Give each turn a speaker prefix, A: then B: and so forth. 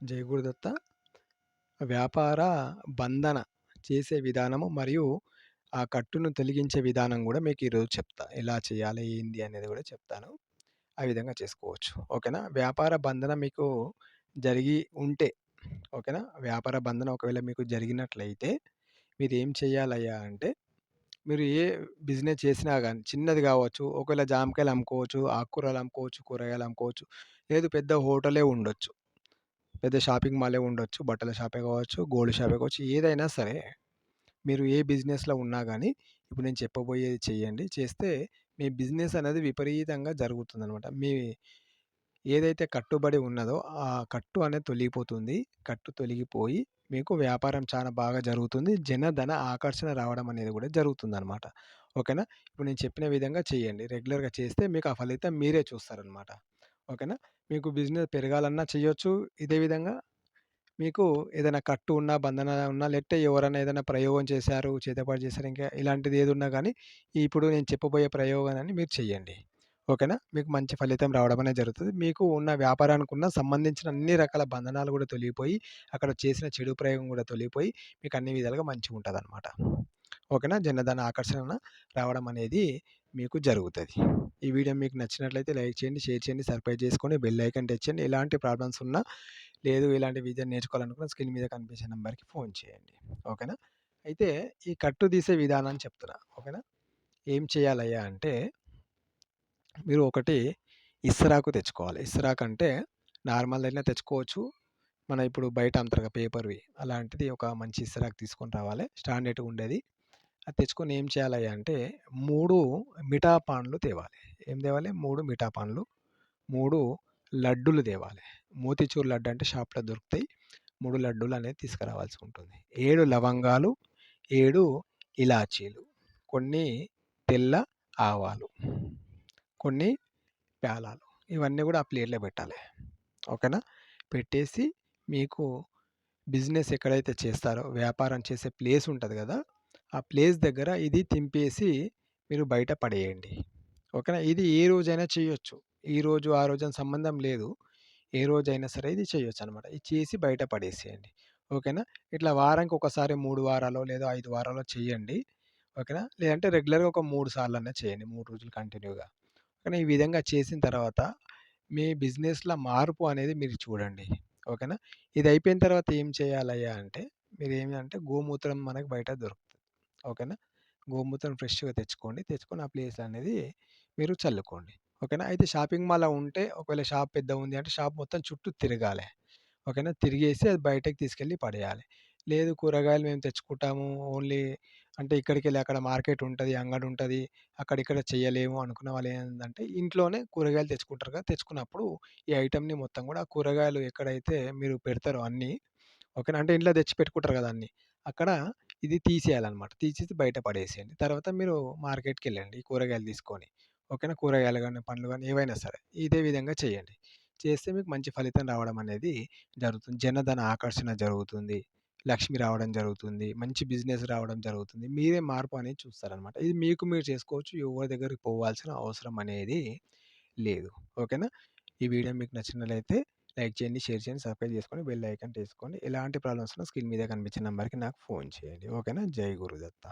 A: జై గురుదత్త. వ్యాపార బంధన చేసే విధానము మరియు ఆ కట్టును తొలగించే విధానం కూడా మీకు ఈరోజు చెప్తా. ఎలా చేయాలి? ఏంది? అనేది కూడా చెప్తాను. ఆ విధంగా చేసుకోవచ్చు. ఓకేనా? వ్యాపార బంధన మీకు జరిగి ఉంటే ఓకేనా? వ్యాపార బంధన ఒకవేళ మీకు జరిగినట్లయితే మీరు ఏం చేయాలయ్యా అంటే మీరు ఏ బిజినెస్ చేసినా కానీ చిన్నది కావచ్చు ఒకవేళ జామకాయలు అమ్ముకోవచ్చు, ఆకుకూరలు అమ్ముకోవచ్చు, కూరగాయలు అమ్ముకోవచ్చు. లేదు పెద్ద హోటలే ఉండొచ్చు. పెద్ద షాపింగ్ మాలే ఉండొచ్చు. బట్టల షాపే కావచ్చు, గోల్డ్ షాపే కావచ్చు. ఏదైనా సరే మీరు ఏ బిజినెస్‌లో ఉన్నా కానీ ఇప్పుడు నేను చెప్పబోయేది చేయండి. చేస్తే మీ బిజినెస్ అనేది విపరీతంగా జరుగుతుందనమాట. మీ ఏదైతే కట్టుబడి ఉన్నదో ఆ కట్టు అనేది తొలగిపోతుంది. కట్టు తొలగిపోయి మీకు వ్యాపారం చాలా బాగా జరుగుతుంది. జనధన ఆకర్షణ రావడం అనేది గూడా జరుగుతుందనమాట. ఓకేనా? ఇప్పుడు నేను చెప్పిన విధంగా చేయండి. రెగ్యులర్‌గా చేస్తే మీకు ఆ ఫలితం మీరే చూస్తారనమాట. ఓకేనా? మీకు బిజినెస్ పెరగాలన్నా చేయొచ్చు. ఇదే విధంగా మీకు ఏదైనా కట్టు ఉన్నా, బంధన ఉన్నా లేకపోతే ఎవరైనా ఏదైనా ప్రయోగం చేశారు, చేతపాటు చేశారు ఇంకా ఇలాంటిది ఏది ఉన్నా కానీ ఇప్పుడు నేను చెప్పబోయే ప్రయోగాన్ని మీరు చేయండి. ఓకేనా? మీకు మంచి ఫలితం రావడం అనేది జరుగుతుంది మీకు ఉన్న వ్యాపారానికి ఉన్న సంబంధించిన అన్ని రకాల బంధనాలు కూడా తొలగిపోయి, అక్కడ చేసిన చెడు ప్రయోగం కూడా తొలగిపోయి మీకు అన్ని విధాలుగా మంచిగా మంచిగుంటదనమాట. ఓకేనా? జనధన ఆకర్షణ రావడం అనేది మీకు జరుగుతుంది ఈ వీడియో మీకు నచ్చినట్లయితే లైక్ చేయండి, షేర్ చేయండి, సబ్స్క్రైబ్ చేసుకొని బెల్ ఐకన్ టచ్ చేయండి. ఎలాంటి ప్రాబ్లమ్స్ ఉన్నా లేదు ఇలాంటి విద్య నేర్చుకోవాలనుకున్న స్క్రీన్ మీద కనిపించే నెంబర్కి ఫోన్ చేయండి. ఓకేనా? అయితే ఈ కట్టు తీసే విధానాన్ని చెప్తున్నా. ఓకేనా? ఏం చేయాలయ్యా అంటే మీరు ఒకటి ఇస్రాకు తెచ్చుకోవాలి. ఇస్రాక్ అంటే నార్మల్ అయినా తెచ్చుకోవచ్చు. మన ఇప్పుడు బయట అమ్ముతారుగా పేపర్‌వి అలాంటిది ఒక మంచి ఇస్తరాకు తీసుకొని రావాలి. స్టాండర్డ్‌గా ఉండేది. అది తెచ్చుకొని ఏం చేయాలయ్యా అంటే మూడు మిఠా పాన్లు తేవాలి. ఏం తేవాలి? మూడు మిఠా పాన్లు, మూడు లడ్డూలు తేవాలి. మోతిచూర్ లడ్డు అంటే షాప్‌లో దొరుకుతాయి. మూడు లడ్డూలు అనేది తీసుకురావాల్సి ఉంటుంది. ఏడు లవంగాలు, ఏడు ఇలాచీలు, కొన్ని తెల్ల ఆవాలు, కొన్ని పేలాలు ఇవన్నీ కూడా ఆ ప్లేట్‌లో పెట్టాలి. ఓకేనా? పెట్టేసి మీకు బిజినెస్ ఎక్కడైతే చేస్తారో వ్యాపారం చేసే ప్లేస్ ఉంటుంది కదా ఆ ప్లేస్ దగ్గర ఇది తింపేసి మీరు బయట పడేయండి. ఓకేనా? ఇది ఏ రోజైనా చేయొచ్చు. ఈ రోజు ఆ రోజు అని సంబంధం లేదు. ఏ రోజైనా సరే ఇది చేయొచ్చు అనమాట ఇది చేసి బయట పడేసేయండి. ఓకేనా? ఇట్లా వారానికి ఒకసారి మూడు వారాలో లేదా ఐదు వారాలో చేయండి. ఓకేనా? లేదంటే రెగ్యులర్‌గా ఒక మూడు సార్లు అన్నా చేయండి. మూడు రోజులు కంటిన్యూగా. ఓకేనా ఈ విధంగా చేసిన తర్వాత మీ బిజినెస్లో మార్పు అనేది మీరు చూడండి. ఓకేనా? ఇది అయిపోయిన తర్వాత ఏం చేయాలయ్యా అంటే మీరేమి అంటే గోమూత్రం మనకు బయట దొరుకుతుంది ఓకేనా? గోమూత్రం ఫ్రెష్‌గా తెచ్చుకోండి. తెచ్చుకొని ఆ ప్లేస్ అనేది మీరు చల్లుకోండి. ఓకేనా? అయితే షాపింగ్ మాల్ ఉంటే ఒకవేళ షాప్ పెద్దగుంది అంటే షాప్ మొత్తం చుట్టూ తిరగాలి. ఓకేనా? తిరిగేసి అది బయటకి తీసుకెళ్ళి పడేయాలి. లేదు కూరగాయలు మేము తెచ్చుకుంటాము. ఓన్లీ అంటే ఇక్కడికెళ్ళి అక్కడ మార్కెట్ ఉంటుంది అంగడి ఉంటుంది అక్కడిక్కడ చేయలేము అనుకున్న వాళ్ళు ఏందంటే ఇంట్లోనే కూరగాయలు తెచ్చుకుంటారు కదా! తెచ్చుకున్నప్పుడు ఈ ఐటెమ్‌ని మొత్తం కూడా కూరగాయలు ఎక్కడైతే మీరు పెడతారో అన్నీ ఓకేనా? అంటే ఇంట్లో తెచ్చి పెట్టుకుంటారు కదా అన్నీ. అక్కడ ఇది తీసేయాలన్నమాట. తీసేసి బయట పడేసేయండి. తర్వాత మీరు మార్కెట్కి వెళ్ళండి కూరగాయలు తీసుకొని. ఓకేనా? కూరగాయలు కానీ పండ్లు కానీ ఏవైనా సరే ఇదే విధంగా చేయండి. చేస్తే మీకు మంచి ఫలితం రావడం అనేది జరుగుతుంది. జనధన ఆకర్షణ జరుగుతుంది. లక్ష్మి రావడం జరుగుతుంది. మంచి బిజినెస్ రావడం జరుగుతుంది. మీరే మార్పు అనేది చూస్తారనమాట. ఇది మీకు మీరు చేసుకోవచ్చు. ఎవరి దగ్గరికి పోవాల్సిన అవసరం అనేది లేదు. ఓకేనా? ఈ వీడియో మీకు నచ్చినట్లయితే లైక్ చేయండి, షేర్ చేయండి, సబ్స్క్రైబ్ చేసుకోండి, బెల్ ఐకాన్ చేసుకోండి. ఎలాంటి ప్రాబ్లమ్స్ ఉన్నా స్క్రీన్ మీద కనిపించిన నెంబర్కి నాకు ఫోన్ చేయండి. ఓకేనా? జై గురుదత్త.